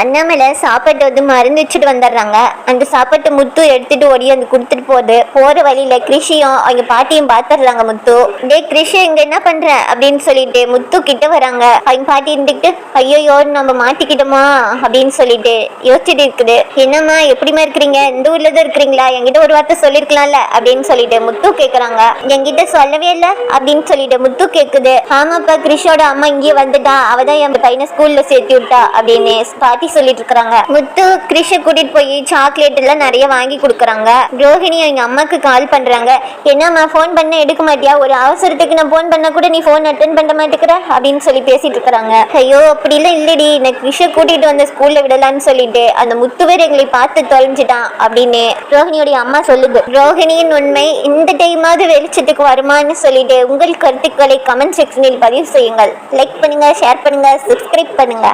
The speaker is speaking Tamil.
அண்ணாமலை சாப்பாட்டை வந்து மருந்து வச்சுட்டு வந்துடுறாங்க. அந்த சாப்பாட்டை முத்து எடுத்துட்டு ஓடி வந்து கொடுத்துட்டு போகுது. போற வழியில கிருஷியும் அவங்க பாட்டியும் பாத்துடுறாங்க முத்து. டே கிருஷி இங்க என்ன பண்ற? அப்படின்னு சொல்லிட்டு முத்து கிட்ட வராங்க. அவங்க பாட்டி இருந்துக்கிட்டு ஐயோயோ நம்ம மாட்டிக்கிட்டோமா? அப்படின்னு சொல்லிட்டு யோசிச்சுட்டு இருக்குது. என்னம்மா எப்படிமா இருக்கிறீங்க? இந்த ஊர்ல தான் இருக்கிறீங்களா? என்கிட்ட ஒரு வார்த்தை சொல்லிருக்கலாம்ல? அப்படின்னு சொல்லிட்டு முத்து கேக்குறாங்க. என்கிட்ட சொல்லவே இல்ல அப்படின்னு சொல்லிட்டு முத்து கேக்குது. ஆமாப்பா கிருஷோட அம்மா இங்கேயே வந்துட்டா. அவதான் என் பையனை ஸ்கூல்ல சேர்த்து விட்டா அப்படின்னு பாட்டி சொல்லிட்டு இருக்காங்க முத்து கிருஷ கூட்டிட்டு போய் சாக்லேட் எல்லாம் நிறைய வாங்கி கொடுக்குறாங்க. ரோஹிணி எங்க அம்மாக்கு கால் பண்றாங்க. என்னம்மா ஃபோன் பண்ண எடுக்க மாட்டியா? ஒரு அவசரத்துக்கு நான் ஃபோன் பண்ணா கூட நீ ஃபோன் அட்டன் பண்ண மாட்டேங்கிற அப்படின்னு சொல்லி பேசிட்டு இருக்காங்க ஐயோ அப்படிலாம் இல்லடி. நான் கிருஷ கூட்டிட்டு வந்த ஸ்கூல்ல விடலான்னு சொல்லிட்டு அந்த முத்துவர் எங்களை பார்த்து தொலைஞ்சிட்டான் அப்படின்னு ரோஹிணியோடைய அம்மா சொல்லுது. ரோஹிணியின் உண்மை இந்த டைமாவது வெளிச்சத்துக்கு வருமான்னு சொல்லிட்டு உங்கள் கருத்துக்களை கமெண்ட் செக்ஷனில் பதிவு செய்யுங்கள். லைக் பண்ணுங்க ஷேர் பண்ணுங்க சப்ஸ்கிரைப் பண்ணுங்க.